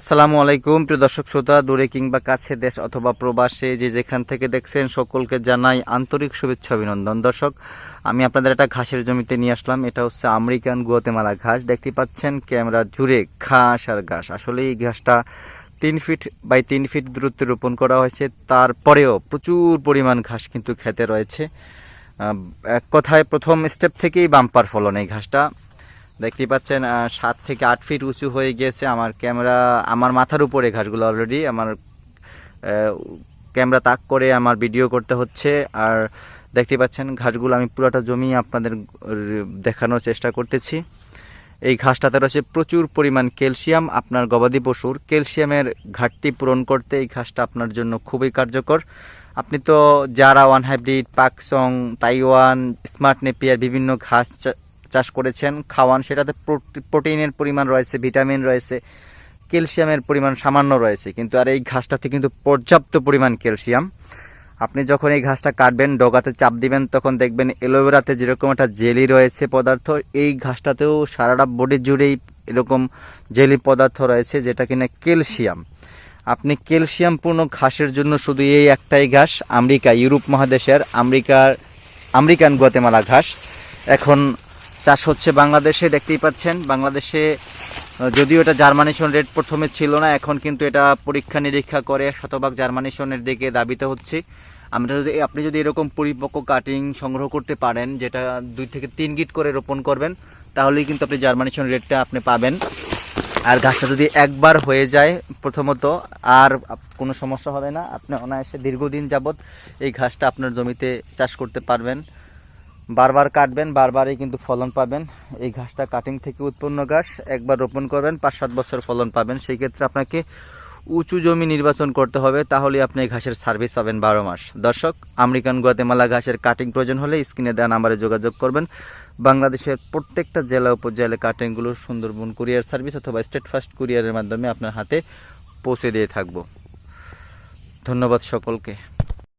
আসসালামু আলাইকুম, প্রিয় দর্শক শ্রোতা, দূরে কিংবা কাছে দেশ অথবা প্রবাসে যে যেখান থেকে দেখছেন সকলকে জানাই আন্তরিক শুভেচ্ছা অভিনন্দন। দর্শক, আমি আপনাদের একটা ঘাসের জমিতে নিয়ে আসলাম। এটা হচ্ছে আমেরিকান গুয়াতেমালা ঘাস। দেখতে পাচ্ছেন ক্যামেরা জুড়ে ঘাস আর ঘাস। আসলে এই ঘাসটা তিন ফিট বাই তিন ফিট দূরত্বে রোপণ করা হয়েছে। তারপরেও প্রচুর পরিমাণ ঘাস কিন্তু খেতে রয়েছে। এক কথায় প্রথম স্টেপ থেকেই বাম্পার ফলন এই ঘাসটা। দেখতেই পাচ্ছেন সাত থেকে আট ফিট উঁচু হয়ে গিয়েছে আমার ক্যামেরা, আমার মাথার উপরে ঘাসগুলো অলরেডি আমার ক্যামেরা তাক করে আমার ভিডিও করতে হচ্ছে। আর দেখতে পাচ্ছেন, ঘাসগুলো আমি পুরোটা জমি আপনাদের দেখানোর চেষ্টা করতেছি। এই ঘাসটাতে রয়েছে প্রচুর পরিমাণ ক্যালসিয়াম, আপনার গবাদি পশুর। ক্যালসিয়ামের ঘাটতি পূরণ করতে এই ঘাসটা আপনার জন্য খুবই কার্যকর। আপনি তো যারা one hybrid, Pakchong, Taiwan, smart Napier, বিভিন্ন ঘাস চাষ করেছেন, খাওয়ান, সেটাতে প্রোটি- প্রোটিনের পরিমাণ রয়েছে, ভিটামিন রয়েছে, ক্যালসিয়ামের পরিমাণ সামান্য রয়েছে, কিন্তু আর এই ঘাসটাতে কিন্তু পর্যাপ্ত পরিমাণ ক্যালসিয়াম। আপনি যখন এই ঘাসটা কাটবেন, ডগাতে চাপ দিবেন, তখন দেখবেন এলোভেরাতে যেরকম একটা জেলি রয়েছে পদার্থ, এই ঘাসটাতেও সারাটা বডি জুড়েই এরকম জেলি পদার্থ রয়েছে, যেটা কিনা ক্যালসিয়াম। আপনি ক্যালসিয়ামপূর্ণ ঘাসের জন্য শুধু এই একটাই ঘাস, আমেরিকা, ইউরোপ মহাদেশের আমেরিকার, আমেরিকান গুয়াতেমালা ঘাস। এখন চাষ হচ্ছে বাংলাদেশে, দেখতেই পাচ্ছেন। বাংলাদেশে যদিও এটা জার্মানেশন রেট প্রথমে ছিল না, এখন কিন্তু এটা পরীক্ষা নিরীক্ষা করে শতভাগ জার্মানিশনের দিকে দাবিতে হচ্ছে। আমরা যদি, আপনি যদি এরকম পরিপক্ক কাটিং সংগ্রহ করতে পারেন, যেটা দুই থেকে তিন গিট করে রোপণ করবেন, তাহলেই কিন্তু আপনি জার্মানিশন রেটটা আপনি পাবেন। আর গাছটা যদি একবার হয়ে যায়, প্রথমত, আর কোনো সমস্যা হবে না, আপনি অনায়াসে দীর্ঘদিন যাবত এই ঘাসটা আপনার জমিতে চাষ করতে পারবেন। বারবার কাটবেন, বারবারই কিন্তু ফলন পাবেন। এই ঘাসটা কাটিং থেকে উৎপন্ন ঘাস, একবার রোপণ করবেন পাঁচ সাত বছর ফলন পাবেন। সেই ক্ষেত্রে আপনাকে উঁচু জমি নির্বাচন করতে হবে তাহলে আপনি এই ঘাসের সার্ভিস পাবেন বারো মাস। দর্শক, আমেরিকান গুয়াতেমালা ঘাসের কাটিং প্রয়োজন হলে স্ক্রিনে দেওয়া নাম্বারে যোগাযোগ করবেন। বাংলাদেশের প্রত্যেকটা জেলা উপজেলা কাটিংগুলো সুন্দরবন কুরিয়ার সার্ভিস অথবা স্টেট ফার্স্ট কুরিয়ারের মাধ্যমে আপনার হাতে পৌঁছে দিয়ে থাকব। ধন্যবাদ সকলকে।